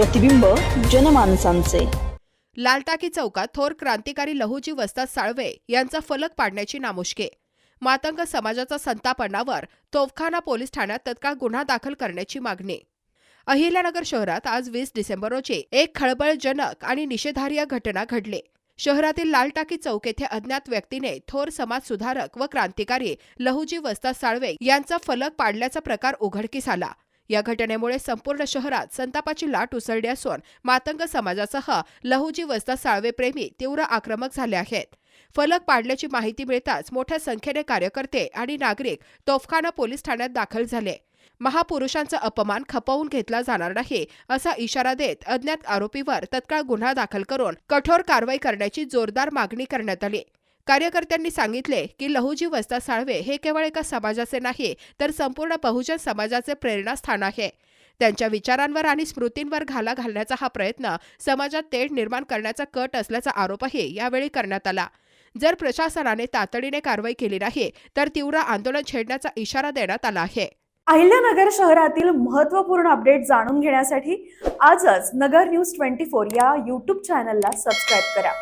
प्रतिबिंब जनमानसांचे. लालटाकी चौकात थोर क्रांतिकारी लहुजी वस्ताद साळवे यांचा फलक पाडण्याची नामुष्के. मातंग समाजाचा संतापनावर तोफखाना पोलीस ठाण्यात तत्काळ गुन्हा दाखल करण्याची मागणी. अहिल्यानगर शहरात आज वीस डिसेंबर रोजी एक खळबळजनक आणि निषेधार्ह घटना घडली. शहरातील लालटाकी चौक येथे अज्ञात व्यक्तीने थोर समाज सुधारक व क्रांतिकारी लहुजी वस्ताद साळवे यांचा फलक पाडल्याचा प्रकार उघडकीस आला. या घटनेमुळे संपूर्ण शहरात संतापाची लाट उसळली असून मातंग समाजासह लहुजी वस्ता साळवेप्रेमी तीव्र आक्रमक झाले आहेत. फलक पाडल्याची माहिती मिळताच मोठ्या संख्येने कार्यकर्ते आणि नागरिक तोफखाना पोलीस ठाण्यात दाखल झाले. महापुरुषांचा अपमान खपवून घेतला जाणार नाही असा इशारा देत अज्ञात आरोपीवर तत्काळ गुन्हा दाखल करून कठोर कारवाई करण्याची जोरदार मागणी करण्यात आली. कार्यकर्त्यांनी सांगितले की लहुजी वस्ता साळवे हे केवळ एका समाजाचे नाही तर संपूर्ण बहुजन समाजाचे प्रेरणास्थान आहे. त्यांच्या विचारांवर आणि स्मृतींवर घाला घालण्याचा हा प्रयत्न समाजात तेढ निर्माण करण्याचा कट असल्याचा आरोपही यावेळी करण्यात आला. जर प्रशासनाने तातडीने कारवाई केली नाही तर तीव्र आंदोलन छेडण्याचा इशारा देण्यात आला आहे. अहिल्यानगर शहरातील महत्त्वपूर्ण अपडेट जाणून घेण्यासाठी आजच नगर न्यूज ट्वेंटी फोर या यूट्यूब चॅनलला सबस्क्राईब करा.